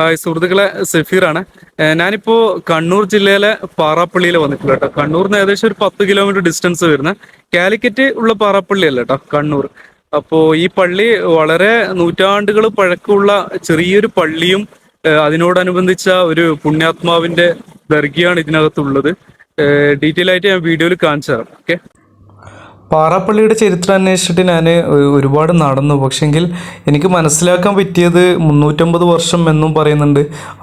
Hi സുഹൃത്തുക്കളെ സഫീറാണ്. ഞാനിപ്പോൾ ഞാനിപ്പോ കണ്ണൂർ ജില്ലയിലെ പാറാപ്പള്ളിയിൽ വന്നിട്ടുള്ള കേട്ടോ. കണ്ണൂരിന് ഏകദേശം ഒരു പത്ത് കിലോമീറ്റർ ഡിസ്റ്റൻസ് വരുന്ന കാലിക്കറ്റ് ഉള്ള പാറാപ്പള്ളി അല്ല കേട്ടോ കണ്ണൂർ. അപ്പോ ഈ പള്ളി വളരെ നൂറ്റാണ്ടുകൾ പഴക്കമുള്ള ചെറിയൊരു പള്ളിയും അതിനോടനുബന്ധിച്ച ഒരു പുണ്യാത്മാവിന്റെ ദർഗിയാണ് ഇതിനകത്തുള്ളത്. ഡീറ്റെയിൽ ആയിട്ട് ഞാൻ വീഡിയോയിൽ കാണിച്ചു തരാം. ഓക്കെ? പാറാപ്പള്ളിയുടെ ചരിത്രം അന്വേഷിച്ചിട്ട് ഞാൻ ഒരുപാട് നടന്നു. പക്ഷെങ്കിൽ എനിക്ക് മനസ്സിലാക്കാൻ പറ്റിയത് മുന്നൂറ്റമ്പത് വർഷം എന്നും പറയുന്നുണ്ട്.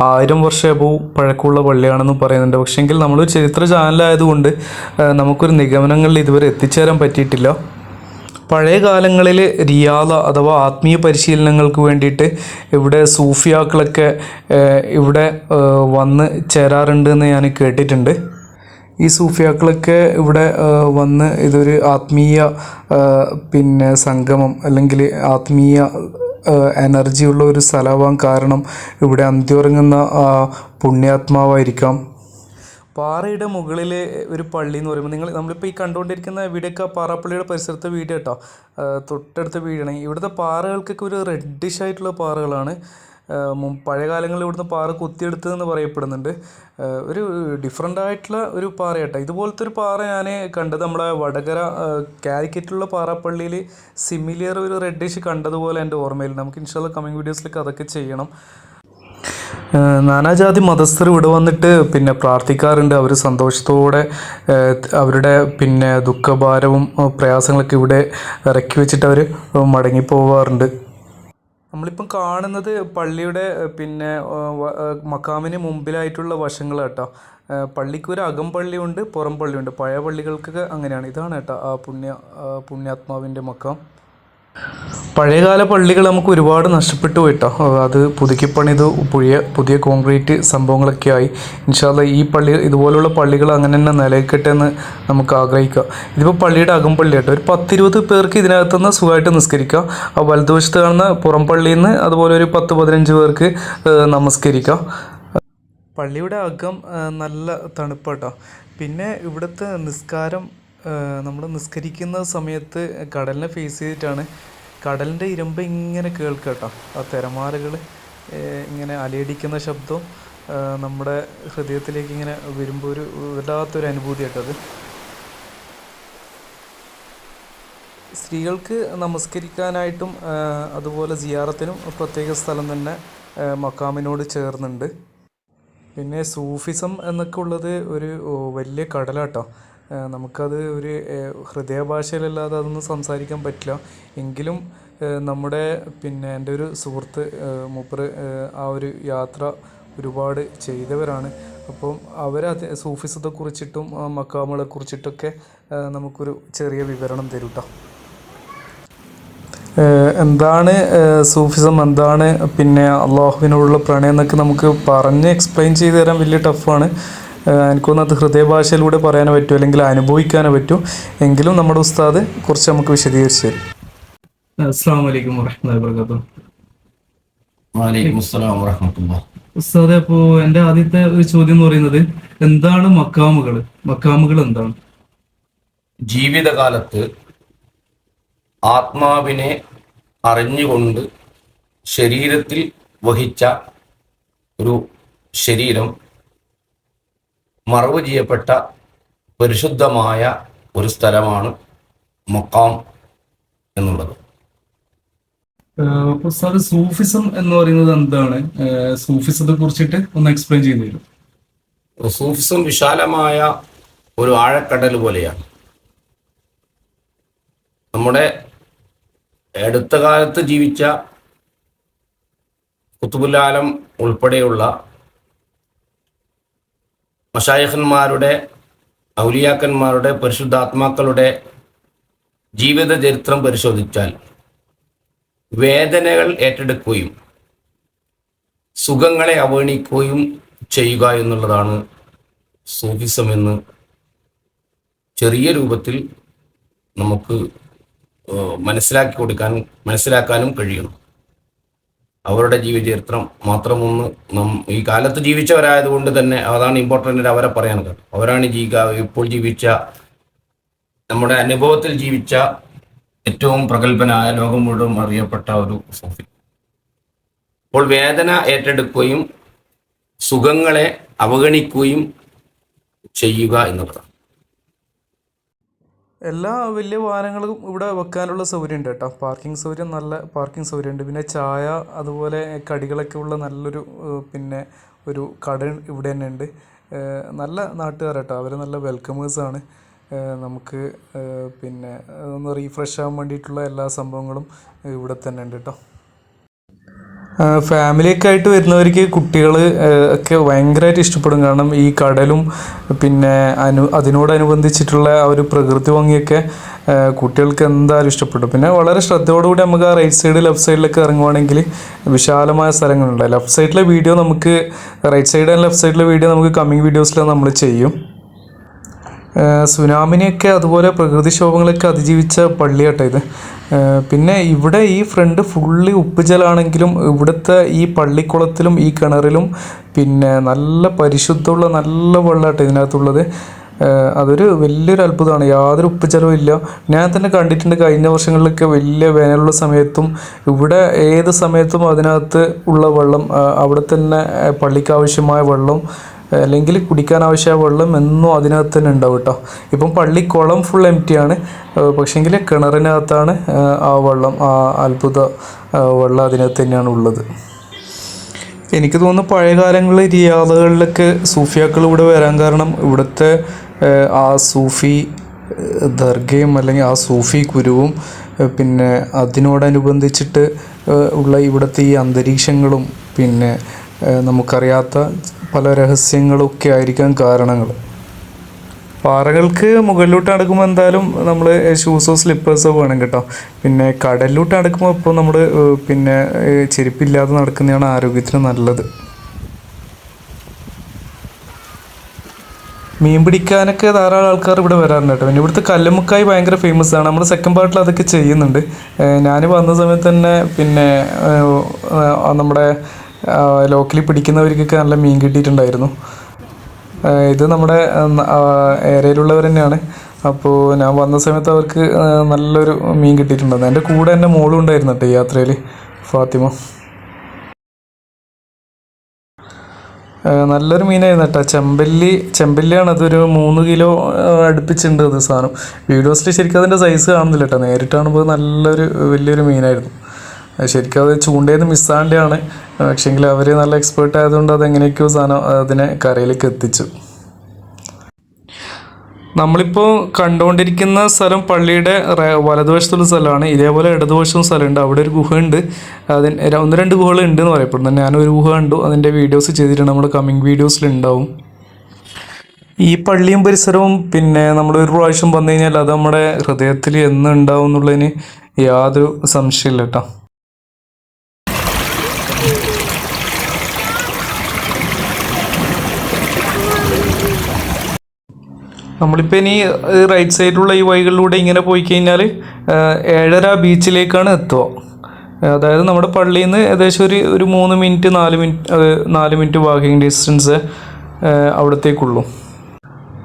ആയിരം വർഷം അബവ് പഴക്കമുള്ള പള്ളിയാണെന്നും പറയുന്നുണ്ട്. പക്ഷെങ്കിൽ നമ്മളൊരു ചരിത്ര ചാനലായതുകൊണ്ട് നമുക്കൊരു നിഗമനങ്ങളിൽ ഇതുവരെ എത്തിച്ചേരാൻ പറ്റിയിട്ടില്ല. പഴയ കാലങ്ങളിൽ റിയാദ അഥവാ ആത്മീയ പരിശീലനങ്ങൾക്ക് വേണ്ടിയിട്ട് ഇവിടെ സൂഫിയാക്കളൊക്കെ ഇവിടെ വന്ന് ചേരാറുണ്ട് എന്ന് ഞാൻ കേട്ടിട്ടുണ്ട്. ഈ സൂഫിയാക്കളൊക്കെ ഇവിടെ വന്ന് ഇതൊരു ആത്മീയ പിന്നെ സംഗമം അല്ലെങ്കിൽ ആത്മീയ എനർജിയുള്ള ഒരു സ്ഥലമാവാൻ കാരണം ഇവിടെ അന്തിയുറങ്ങുന്ന പുണ്യാത്മാവായിരിക്കാം. പാറയുടെ മുകളിൽ ഒരു പള്ളി എന്ന് പറയുമ്പോൾ നിങ്ങൾ നമ്മളിപ്പോൾ ഈ കണ്ടുകൊണ്ടിരിക്കുന്ന വീടൊക്കെ പാറപ്പള്ളിയുടെ പരിസരത്തെ വീട് കേട്ടോ. തൊട്ടടുത്ത വീടാണ്. ഇവിടുത്തെ പാറകൾക്കൊക്കെ ഒരു റെഡിഷ് ആയിട്ടുള്ള പാറകളാണ്. പഴയ കാലങ്ങളിൽ ഇവിടുന്ന് പാറ കുത്തിയെടുത്തതെന്ന് പറയപ്പെടുന്നുണ്ട്. ഒരു ഡിഫറെന്റ് ആയിട്ടുള്ള ഒരു പാറയാട്ടോ. ഇതുപോലത്തെ ഒരു പാറ ഞാൻ കണ്ടത് നമ്മുടെ വടകര കാലിക്കറ്റുള്ള പാറപ്പള്ളിയിൽ സിമിലിയർ ഒരു റെഡിഷ് കണ്ടതുപോലെ എന്റെ ഓർമ്മയിൽ നമുക്ക് ഇൻഷാല്ല കമ്മിങ് വീഡിയോസിലേക്ക് അതൊക്കെ ചെയ്യണം. നാനാജാതി മതസ്ഥർ ഇവിടെ വന്നിട്ട് പിന്നെ പ്രാർത്ഥിക്കാറുണ്ട്. അവർ സന്തോഷത്തോടെ അവരുടെ പിന്നെ ദുഃഖഭാരവും പ്രയാസങ്ങളൊക്കെ ഇവിടെ ഇറക്കി വെച്ചിട്ട് അവർ മടങ്ങി പോവാറുണ്ട് നമ്മളിപ്പം കാണുന്നത് പള്ളിയുടെ പിന്നെ മക്കാമിന് മുമ്പിലായിട്ടുള്ള വശങ്ങൾ കേട്ടോ പള്ളിക്ക് ഒരു അകംപള്ളിയുണ്ട് പുറം പള്ളിയുണ്ട്. പഴയ പള്ളികൾക്കൊക്കെ അങ്ങനെയാണ്. ഇതാണ് കേട്ടോ ആ പുണ്യ പുണ്യാത്മാവിന്റെ മക്കാം പഴയകാല പള്ളികൾ നമുക്ക് ഒരുപാട് നഷ്ടപ്പെട്ടു പോയിട്ടോ അത് പുതുക്കി പണിത് പുതിയ പുതിയ കോൺക്രീറ്റ് സംഭവങ്ങളൊക്കെ ആയി. ഇൻഷാല്ല ഈ പള്ളി ഇതുപോലുള്ള പള്ളികൾ അങ്ങനെ തന്നെ നിലയ്ക്കട്ടെ എന്ന് നമുക്ക് ആഗ്രഹിക്കാം. ഇതിപ്പോൾ പള്ളിയുടെ അകംപള്ളി കേട്ടോ. ഒരു പത്തിരുപത് പേർക്ക് ഇതിനകത്തുനിന്ന് സുഖമായിട്ട് നിസ്കരിക്കാം. ആ വലതുവശത്ത് കാണുന്ന പുറം പള്ളിയിൽ നിന്ന് അതുപോലെ ഒരു പത്ത് പതിനഞ്ച് പേർക്ക് നമസ്കരിക്കാം. പള്ളിയുടെ അകം നല്ല തണുപ്പാട്ടോ പിന്നെ ഇവിടുത്തെ നിസ്കാരം നമ്മൾ നിസ്കരിക്കുന്ന സമയത്ത് കടലിനെ ഫേസ് ചെയ്തിട്ടാണ് കടലിന്റെ ഇരമ്പ് ഇങ്ങനെ കേൾക്കട്ടോ ആ തിരമാലകൾ ഇങ്ങനെ അലയടിക്കുന്ന ശബ്ദം നമ്മുടെ ഹൃദയത്തിലേക്ക് ഇങ്ങനെ വരുമ്പോൾ ഒരു വല്ലാത്തൊരു അനുഭൂതി കേട്ടോ സ്ത്രീകൾക്ക് നമസ്കരിക്കാനായിട്ടും അതുപോലെ സിയാറത്തിനും പ്രത്യേക സ്ഥലം തന്നെ മക്കാമിനോട് ചേർന്നുണ്ട്. പിന്നെ സൂഫിസം എന്നൊക്കെ ഉള്ളത് ഒരു വലിയ കടലാട്ടോ. നമുക്കത് ഒരു ഹൃദയഭാഷയിലല്ലാതെ അതൊന്നും സംസാരിക്കാൻ പറ്റില്ല. എങ്കിലും നമ്മുടെ പിന്നെ എന്റെ ഒരു സുഹൃത്ത് മൂപ്പര് ആ ഒരു യാത്ര ഒരുപാട് ചെയ്തവരാണ്. അപ്പം അവർ അത് സൂഫിസത്തെ കുറിച്ചിട്ടും മക്കാമുകളെ കുറിച്ചിട്ടൊക്കെ നമുക്കൊരു ചെറിയ വിവരണം തരും കേട്ടോ എന്താണ് സൂഫിസം? എന്താണ്? പിന്നെ അള്ളാഹുവിനോടുള്ള പ്രണയം എന്നൊക്കെ നമുക്ക് പറഞ്ഞ് എക്സ്പ്ലെയിൻ ചെയ്തു തരാൻ വലിയ ടഫാണ് എനിക്കൊന്നും അത് ഹൃദയഭാഷയിലൂടെ പറയാനോ പറ്റൂ അല്ലെങ്കിൽ അനുഭവിക്കാനോ പറ്റൂ എങ്കിലും നമ്മുടെ ഉസ്താദ് കുറച്ച് നമുക്ക് വിശദീകരിച്ചു തരും. അസ്സാം വലൈക്കും വറഹമുല്ലാ വർക്കാത്തു ഉസ്താദെ അപ്പോ എന്റെ ആദ്യത്തെ ഒരു ചോദ്യം എന്ന് പറയുന്നത് എന്താണ് മക്കാമുകൾ? മക്കാമുകൾ എന്താണ്? ജീവിതകാലത്ത് ആത്മാവിനെ അറിഞ്ഞുകൊണ്ട് ശരീരത്തിൽ വഹിച്ച ഒരു ശരീരം മറവ് ചെയ്യപ്പെട്ട പരിശുദ്ധമായ ഒരു സ്ഥലമാണ് മക്കാം എന്നുള്ളത്. സൂഫിസം എന്ന് പറയുന്നത് എന്താണ്? സൂഫിസത്തെ കുറിച്ചിട്ട് ഒന്ന് എക്സ്പ്ലെയിൻ ചെയ്തു തരും. സൂഫിസം വിശാലമായ ഒരു ആഴക്കടൽ പോലെയാണ്. നമ്മുടെ അടുത്ത കാലത്ത് ജീവിച്ച കുത്തുബുലാലം ഉൾപ്പെടെയുള്ള മഷായഖന്മാരുടെ ഔലിയാക്കന്മാരുടെ പരിശുദ്ധാത്മാക്കളുടെ ജീവിത ചരിത്രം പരിശോധിച്ചാൽ വേദനകൾ ഏറ്റെടുക്കുകയും സുഖങ്ങളെ അവഗണിക്കുകയും ചെയ്യുക എന്നുള്ളതാണ് സൂഫിസം എന്ന് ചെറിയ രൂപത്തിൽ നമുക്ക് മനസ്സിലാക്കി കൊടുക്കാൻ മനസ്സിലാക്കാനും കഴിയണം അവരുടെ ജീവചരിത്രം മാത്രമൊന്ന് നം ഈ കാലത്ത് ജീവിച്ചവരായതുകൊണ്ട് തന്നെ അതാണ് ഇമ്പോർട്ടന്റ് അവരെ പറയാൻ കേട്ടോ അവരാണ് ജീവിക്ക ഇപ്പോൾ ജീവിച്ച നമ്മുടെ അനുഭവത്തിൽ ജീവിച്ച ഏറ്റവും പ്രഗത്ഭനായ ലോകം മുഴുവൻ അറിയപ്പെട്ട ഒരു സൂഫി അപ്പോൾ വേദന ഏറ്റെടുക്കുകയും സുഖങ്ങളെ അവഗണിക്കുകയും ചെയ്യുക എന്നുള്ളതാണ്. എല്ലാ വലിയ വാഹനങ്ങളും ഇവിടെ വെക്കാനുള്ള സൗകര്യം ഉണ്ട് കേട്ടോ. പാർക്കിംഗ് സൗകര്യം നല്ല പാർക്കിംഗ് സൗകര്യം ഉണ്ട്. പിന്നെ ചായ അതുപോലെ കടികളൊക്കെ ഉള്ള നല്ലൊരു പിന്നെ ഒരു കട ഇവിടെ തന്നെ ഉണ്ട്. നല്ല നാട്ടുകാർ കേട്ടോ. അവർ നല്ല വെൽക്കമേഴ്സാണ് നമുക്ക് പിന്നെ ഒന്ന് റീഫ്രഷ് ആകാൻ വേണ്ടിയിട്ടുള്ള എല്ലാ സംഭവങ്ങളും ഇവിടെ തന്നെ ഉണ്ട് കേട്ടോ. ഫാമിലിയൊക്കെ ആയിട്ട് വരുന്നവർക്ക് കുട്ടികൾ ഒക്കെ ഭയങ്കരമായിട്ട് ഇഷ്ടപ്പെടും. കാരണം ഈ കടലും പിന്നെ അനു അതിനോടനുബന്ധിച്ചിട്ടുള്ള ആ ഒരു പ്രകൃതി ഭംഗിയൊക്കെ കുട്ടികൾക്ക് എന്തായാലും ഇഷ്ടപ്പെടും. പിന്നെ വളരെ ശ്രദ്ധയോടുകൂടി നമുക്ക് ആ റൈറ്റ് സൈഡ് ലെഫ്റ്റ് സൈഡിലൊക്കെ ഇറങ്ങുവാണെങ്കിൽ വിശാലമായ സ്ഥലങ്ങളുണ്ട്. ലെഫ്റ്റ് സൈഡിലെ വീഡിയോ നമുക്ക് റൈറ്റ് സൈഡ് ആൻഡ് ലെഫ്റ്റ് സൈഡിലെ വീഡിയോ നമുക്ക് കമ്മിങ് വീഡിയോസിൽ നമ്മൾ ചെയ്യും. സുനാമിനെയൊക്കെ അതുപോലെ പ്രകൃതിക്ഷോഭങ്ങളൊക്കെ അതിജീവിച്ച പള്ളിയാട്ടോ ഇത്. പിന്നെ ഇവിടെ ഈ ഫ്രണ്ട് ഫുള്ളി ഉപ്പുജലാണെങ്കിലും ഇവിടുത്തെ ഈ പള്ളിക്കുളത്തിലും ഈ കിണറിലും പിന്നെ നല്ല പരിശുദ്ധമുള്ള നല്ല വെള്ളമാട്ടോ ഇതിനകത്തുള്ളത്. അതൊരു വലിയൊരു അത്ഭുതമാണ്. യാതൊരു ഉപ്പുജലവും ഇല്ല. ഞാൻ തന്നെ കണ്ടിട്ടുണ്ട് കഴിഞ്ഞ വർഷങ്ങളിലൊക്കെ വലിയ വേനലുള്ള സമയത്തും ഇവിടെ ഏത് സമയത്തും അതിനകത്ത് ഉള്ള വെള്ളം അവിടെ തന്നെ പള്ളിക്കാവശ്യമായ വെള്ളം അല്ലെങ്കിൽ കുടിക്കാൻ ആവശ്യമായ വെള്ളം എന്നും അതിനകത്ത് തന്നെ ഉണ്ടാവും കേട്ടോ ഇപ്പം പള്ളിക്കുളം ഫുൾ എം ടി ആണ് പക്ഷേങ്കിൽ കിണറിനകത്താണ് ആ, വെള്ളം ആ അത്ഭുത വെള്ളം അതിനകത്ത് തന്നെയാണ് ഉള്ളത്. എനിക്ക് തോന്നുന്നു പഴയ കാലങ്ങളിൽ റിയാദകളിലൊക്കെ സൂഫിയാക്കൾ ഇവിടെ വരാൻ കാരണം ഇവിടുത്തെ ആ സൂഫി ദർഗയും അല്ലെങ്കിൽ ആ സൂഫി കുരുവും പിന്നെ അതിനോടനുബന്ധിച്ചിട്ട് ഉള്ള ഇവിടുത്തെ ഈ അന്തരീക്ഷങ്ങളും പിന്നെ നമുക്കറിയാത്ത പല രഹസ്യങ്ങളൊക്കെ ആയിരിക്കാം കാരണങ്ങൾ. പാറകൾക്ക് മുകളിലോട്ട് അടുക്കുമ്പോൾ എന്തായാലും നമ്മൾ ഷൂസോ സ്ലിപ്പേഴ്സോ വേണം കേട്ടോ. പിന്നെ കടലിലോട്ട് അടുക്കുമ്പോൾ ഇപ്പോൾ നമ്മൾ പിന്നെ ചെരുപ്പില്ലാതെ നടക്കുന്നതാണ് ആരോഗ്യത്തിന് നല്ലത്. മീൻ പിടിക്കാനൊക്കെ ധാരാളം ആൾക്കാർ ഇവിടെ വരാറുണ്ട് കേട്ടോ. പിന്നെ ഇവിടുത്തെ കല്ലുമുക്കായി ഭയങ്കര ഫേമസ് ആണ്. നമ്മൾ സെക്കൻഡ് പാർട്ടിൽ അതൊക്കെ ചെയ്യുന്നുണ്ട്. ഞാൻ വന്ന സമയത്ത് തന്നെ പിന്നെ നമ്മുടെ ലോക്കലി പിടിക്കുന്നവർക്കൊക്കെ നല്ല മീൻ കിട്ടിയിട്ടുണ്ടായിരുന്നു. ഇത് നമ്മുടെ ഏരിയയിലുള്ളവർ തന്നെയാണ്. അപ്പോൾ ഞാൻ വന്ന സമയത്ത് അവർക്ക് നല്ലൊരു മീൻ കിട്ടിയിട്ടുണ്ടായിരുന്നു. എന്റെ കൂടെ എന്റെ മോളും ഉണ്ടായിരുന്നു കേട്ടോ യാത്രയിൽ ഫാത്തിമ. നല്ലൊരു മീനായിരുന്നു കേട്ടോ. ചെമ്പല്ലി ചെമ്പല്ലിയാണ് അതൊരു മൂന്ന് കിലോ അടുപ്പിച്ചിട്ടുണ്ട് അത് സാധനം. വീഡിയോസിൽ ശരിക്കും അതിന്റെ സൈസ് കാണുന്നില്ല കേട്ടോ. നേരിട്ട് കാണുമ്പോൾ നല്ലൊരു വലിയൊരു മീനായിരുന്നു. ശരിക്കും അത് ചൂണ്ടയിൽ നിന്ന് മിസ്സാണ്ടാണ് പക്ഷേങ്കിൽ അവർ നല്ല എക്സ്പേർട്ട് ആയതുകൊണ്ട് അത് എങ്ങനെയൊക്കെയോ സാധനം അതിനെ കരയിലേക്ക് എത്തിച്ചു. നമ്മളിപ്പോൾ കണ്ടുകൊണ്ടിരിക്കുന്ന സ്ഥലം പള്ളിയുടെ വലതുവശത്തുള്ള സ്ഥലമാണ്. ഇതേപോലെ ഇടതുവശവും സ്ഥലമുണ്ട്. അവിടെ ഒരു ഗുഹയുണ്ട്. അതിന് ഒന്ന് രണ്ട് ഗുഹകൾ ഉണ്ട് എന്ന് പറയപ്പെടുന്നു. ഞാനൊരു ഗുഹ കണ്ടു. അതിന്റെ വീഡിയോസ് ചെയ്തിട്ടുണ്ട്. നമ്മുടെ കമ്മിങ് വീഡിയോസിലുണ്ടാവും ഈ പള്ളിയും പരിസരവും പിന്നെ നമ്മൾ ഒരു പ്രാവശ്യം വന്നു കഴിഞ്ഞാൽ അത് നമ്മുടെ ഹൃദയത്തിൽ എന്നുണ്ടാവും എന്നുള്ളതിന് യാതൊരു സംശയമില്ല കേട്ടോ. നമ്മളിപ്പോൾ ഇനി റൈറ്റ് സൈഡിലുള്ള ഈ വഴികളിലൂടെ ഇങ്ങനെ പോയി കഴിഞ്ഞാൽ ഏഴര ബീച്ചിലേക്കാണ് എത്തുക. അതായത് നമ്മുടെ പള്ളിയിൽ നിന്ന് ഏകദേശം ഒരു ഒരു മൂന്ന് മിനിറ്റ് നാല് മിനിറ്റ് നാല് മിനിറ്റ് വാക്കിംഗ് ഡിസ്റ്റൻസ് അവിടത്തേക്കുള്ളൂ.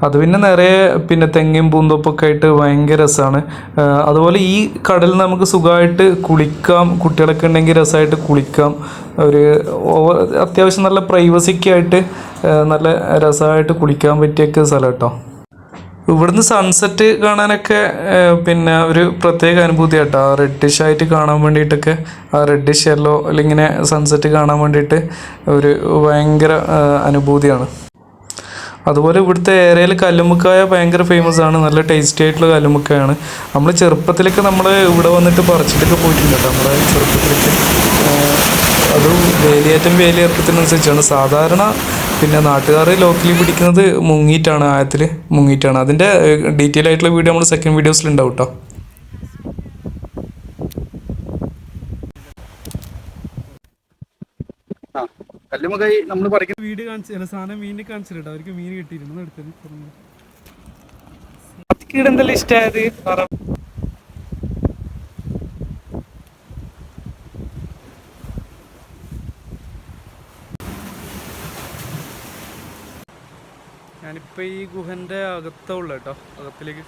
അത് പിന്നെ നിറയെ പിന്നെ തെങ്ങും പൂന്തോപ്പൊക്കെ ആയിട്ട് ഭയങ്കര രസമാണ് അതുപോലെ ഈ കടലിൽ നമുക്ക് സുഖമായിട്ട് കുളിക്കാം. കുട്ടികളൊക്കെ ഉണ്ടെങ്കിൽ രസമായിട്ട് കുളിക്കാം. ഒരു അത്യാവശ്യം നല്ല പ്രൈവസിക്കായിട്ട് നല്ല രസമായിട്ട് കുളിക്കാൻ പറ്റിയൊക്കെ സ്ഥലം കേട്ടോ. ഇവിടുന്ന് സൺസെറ്റ് കാണാനൊക്കെ പിന്നെ ഒരു പ്രത്യേക അനുഭൂതി കേട്ടോ ആ റെഡിഷ് ആയിട്ട് കാണാൻ വേണ്ടിയിട്ടൊക്കെ ആ റെഡിഷ് യെല്ലോ ഇങ്ങനെ സൺസെറ്റ് കാണാൻ വേണ്ടിയിട്ട് ഒരു ഭയങ്കര അനുഭൂതിയാണ്. അതുപോലെ ഇവിടുത്തെ ഏരിയയിൽ കല്ലുമുക്കായ ഭയങ്കര ഫേമസ് ആണ്. നല്ല ടേസ്റ്റി ആയിട്ടുള്ള കല്ലുമുക്കായാണ്. നമ്മൾ ചെറുപ്പത്തിലൊക്കെ നമ്മൾ ഇവിടെ വന്നിട്ട് പറിച്ചിട്ടൊക്കെ പോയിട്ടുണ്ട് നമ്മുടെ ചെറുപ്പത്തിലൊക്കെ. അത് വേലിയേറ്റം വേലിയേറ്റത്തിനനുസരിച്ചാണ്. സാധാരണ പിന്നെ നാട്ടുകാർ ലോക്കലി പിടിക്കുന്നത് മുങ്ങിയിട്ടാണ് ആയത്തിൽ മുങ്ങിയിട്ടാണ്. അതിന്റെ ഡീറ്റെയിൽ ആയിട്ടുള്ള വീഡിയോ നമ്മൾ സെക്കൻഡ് വീഡിയോസിൽ ഉണ്ടാവും കേട്ടോ ആ കല്ലുമക്കായി നമ്മൾ പറിക്കുന്ന വീട് കാണിച്ചു സാധനം മീനിനെ കാണിച്ചിട്ട് അവർക്ക് മീൻ കിട്ടിയിരുന്നു. എടുത്തത്? ഇഷ്ടമായത് പറ. ഞാനിപ്പോ ഈ ഗുഹന്റെ അകത്തുള്ള കേട്ടോ അകത്തിലേക്ക്